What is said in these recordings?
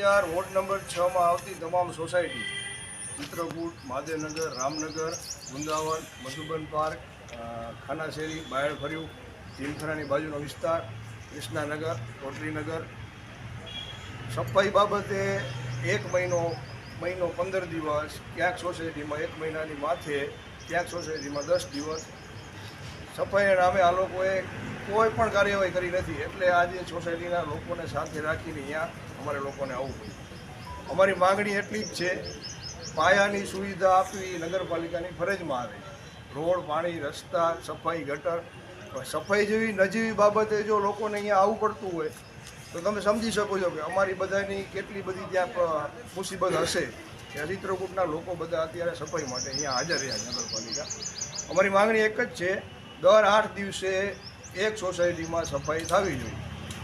અત્યાર ward number છમાં આવતી તમામ સોસાયટી, ચિત્રકૂટ, મહાદેવનગર, રામનગર, વૃંદાવન, મધુબન પાર્ક ખાનાશેરી, બાયડ ફર્યું બાજુનો વિસ્તાર, કૃષ્ણાનગર કોટરીનગર સફાઈ બાબતે એક મહિનો મહિનો પંદર દિવસ, ક્યાંક સોસાયટીમાં એક મહિનાની માથે, ક્યાંક સોસાયટીમાં દસ દિવસ. સફાઈ નામે આ લોકોએ કોઈ પણ કાર્યવાહી કરી નથી. એટલે આજે સોસાયટીના લોકોને સાથે રાખીને અહીંયા અમારે લોકોને આવવું પડ્યું. અમારી માગણી એટલી જ છે, પાયાની સુવિધા આપવી નગરપાલિકાની ફરજમાં આવે રોડ, પાણી, રસ્તા, સફાઈ, ગટર સફાઈ જેવી નજીવી બાબતે જો લોકોને અહીંયા આવવું પડતું હોય, તો તમે સમજી શકો છો કે અમારી બધાની કેટલી બધી ત્યાં મુસીબત હશે. કે ચિત્રકૂટના લોકો બધા અત્યારે સફાઈ માટે અહીંયા હાજર રહ્યા નગરપાલિકા. અમારી માંગણી એક જ છે, દર આઠ દિવસે એક સોસાયટીમાં સફાઈ થવી જોઈએ.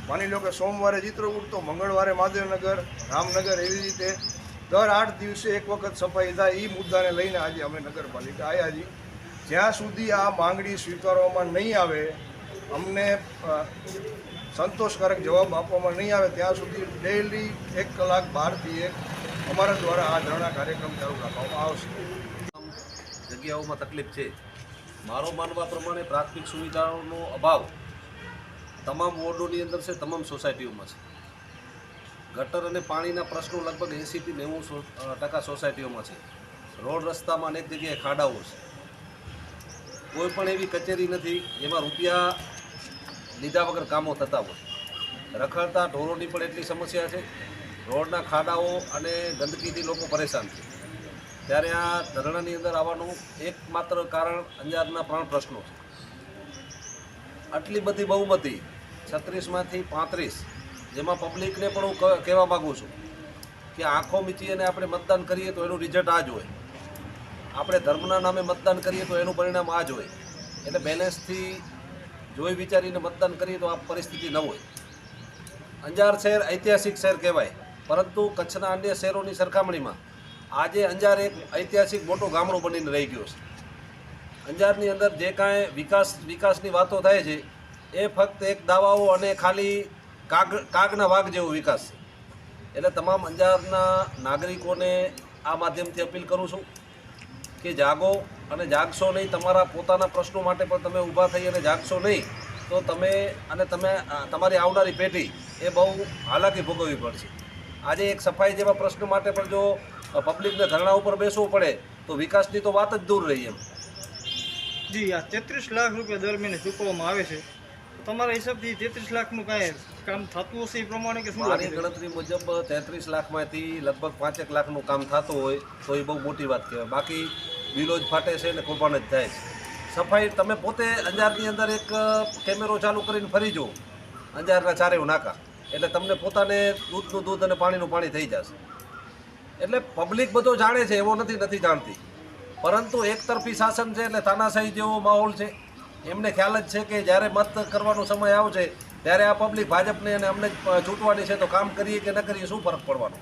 માની લો કે સોમવારે ચિત્રકૂટ તો મંગળવારે મહાદેવનગર, રામનગર એવી રીતે દર આઠ દિવસે એક વખત સફાઈ થાય એ મુદ્દાને લઈને આજે અમે નગરપાલિકા આવ્યા છીએ. જ્યાં સુધી આ માંગણી સ્વીકારવામાં નહીં આવે, અમને સંતોષકારક જવાબ આપવામાં નહીં આવે, ત્યાં સુધી ડેઇલી એક કલાક બહારથી એક અમારા દ્વારા આ ધરણા કાર્યક્રમ ચાલુ રાખવામાં આવશે. જગ્યાઓમાં તકલીફ છે. મારો માનવા પ્રમાણે પ્રાથમિક સુવિધાઓનો અભાવ તમામ વોર્ડોની અંદર છે, તમામ સોસાયટીઓમાં છે. ગટર અને પાણીના પ્રશ્નો લગભગ એંસીથી નેવું ટકા સોસાયટીઓમાં છે. રોડ રસ્તામાં અનેક જગ્યાએ ખાડાઓ છે. કોઈ પણ એવી કચેરી નથી, જેમાં રૂપિયા લીધા વગર કામો થતા હોય. રખડતા ઢોરોની પણ એટલી સમસ્યા છે. રોડના ખાડાઓ અને ગંદકીથી લોકો પરેશાન છે. ત્યારે આ ધરણાની અંદર આવવાનું એકમાત્ર કારણ અંજારના પ્રાણ પ્રશ્નો છે. આટલી બધી બહુમતી છત્રીસમાંથી પાંત્રીસ, જેમાં પબ્લિકને પણ હું કહેવા માગું છું કે આંખો મીચી અને આપણે મતદાન કરીએ તો એનું રિઝલ્ટ આ જ હોય. આપણે ધર્મના નામે મતદાન કરીએ તો એનું પરિણામ આ જ હોય. એટલે બેલેન્સથી જોઈ વિચારીને મતદાન કરીએ તો આ પરિસ્થિતિ ન હોય. અંજાર શહેર ઐતિહાસિક શહેર કહેવાય, પરંતુ કચ્છના અન્ય શહેરોની સરખામણીમાં આજે અંજાર એક ઐતિહાસિક મોટું ગામડું બનીને રહી ગયું છે. અંજારની અંદર જે કાંઈ વિકાસ, વિકાસની વાતો થાય છે, એ ફક્ત એક દાવાઓ અને ખાલી કાગ, કાગના વાઘ જેવો વિકાસ છે. એટલે તમામ અંજારના નાગરિકોને આ માધ્યમથી અપીલ કરું છું કે જાગો અને જાગશો નહીં. તમારા પોતાના પ્રશ્નો માટે પણ તમે ઊભા થઈ અને જાગશો નહીં. તો તમે અને તમે, તમારી આવનારી પેઢી એ બહુ હાલાકી ભોગવવી પડશે. આજે એક સફાઈ જેવા પ્રશ્ન માટે પણ જો પબ્લિકને ધરણા ઉપર બેસવું પડે તો વિકાસની તો વાત જ દૂર રહી એમ. જી આ તેત્રીસ લાખ રૂપિયા દર મહિને ચૂકવવામાં આવે છે. તમારા હિસાબથી તેત્રીસ લાખનું કાંઈ કામ થતું હશે એ પ્રમાણે કે શું મારી ગણતરી મુજબ તેત્રીસ લાખમાંથી લગભગ પાંચેક લાખનું કામ થતું હોય તો એ બહુ મોટી વાત કહેવાય. બાકી બિલો જ ફાટે છે ને કૌભાંડ જ થાય છે. સફાઈ તમે પોતે અંજારની અંદર એક કેમેરો ચાલુ કરીને ફરી જુઓ. અંજારના ચારેવ નાકા. એટલે તમને પોતાને દૂધનું દૂધ અને પાણીનું પાણી થઈ જશે. એટલે પબ્લિક બધો જાણે છે, એવો નથી નથી જાણતી. પરંતુ એકતરફી શાસન છે એટલે તાનાશાહી જેવો માહોલ છે. એમને ખ્યાલ જ છે કે જ્યારે મત કરવાનો સમય આવશે, ત્યારે આ પબ્લિક ભાજપને અને અમને જ ચૂંટવાની છે, તો કામ કરીએ કે ન કરીએ, શું ફરક પડવાનો?